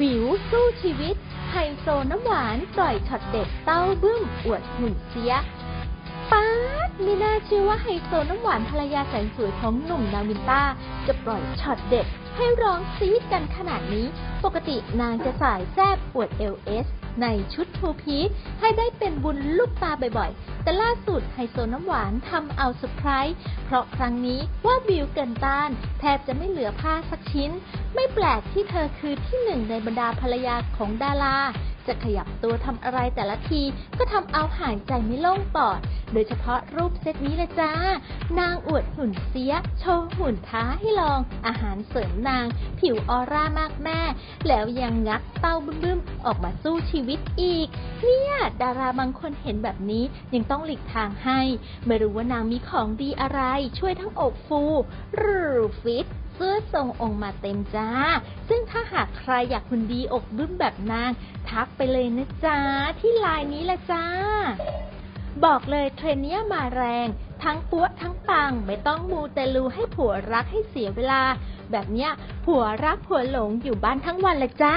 วิวสู้ชีวิต ไฮโซน้ำหวานปล่อยช็อตเด็ดเต้าบึ้มอวดหุ่นเสียป๊าดไม่น่าเชื่อว่าไฮโซน้ำหวานภรรยาแสนสวยของหนุ่มนาวินต้า จะปล่อยช็อตเด็ดให้ร้องซีดกันขนาดนี้ ปกตินางจะสายแซบอวดเอลเอส ในชุดทูพีซให้ได้เป็นบุญลูกตาบ่อยๆ แต่ล่าสุดไฮโซน้ำหวานทำเอาเซอร์ไพรส์เพราะครั้งนี้ว่าวิวเกินต้าน แทบจะไม่เหลือผ้าสักชิ้น ไม่แปลกที่เธอคือที่หนึ่งในบรรดาภรรยาของดาราจะขยับตัวทำอะไรแต่ละทีก็ทำเอาหายใจไม่โล่งปอด โดยเฉพาะรูปเซตนี้ลยจ้า นางอวดหุ่นเสีย โชว์หุ่นท้าให้ลอง อาหารเสริมนาง ผิวออร่ามากแม่ แล้วยังงัดเต้าบึ้มๆ ออกมาสู้ชีวิตอีก เนี่ยดาราบางคนเห็นแบบนี้ยังต้องหลีกทางให้ ไม่รู้ว่านางมีของดีอะไร ช่วยทั้งอกฟู หรือฟิตเสื้อทรงองค์มาเต็มจ้า ซึ่งถ้าหากใครอยากหุ่นดีอกบึ้มแบบนาง ทักไปเลยนะจ๊ะที่ไลน์นี้ละจ้า บอกเลยเทรนเนี้ยมาแรง ทั้งปัวทั้งปัง ไม่ต้องมูแต่ลูให้ผัวรักให้เสียเวลา แบบเนี้ยผัวรักผัวหลงอยู่บ้านทั้งวันละจ้า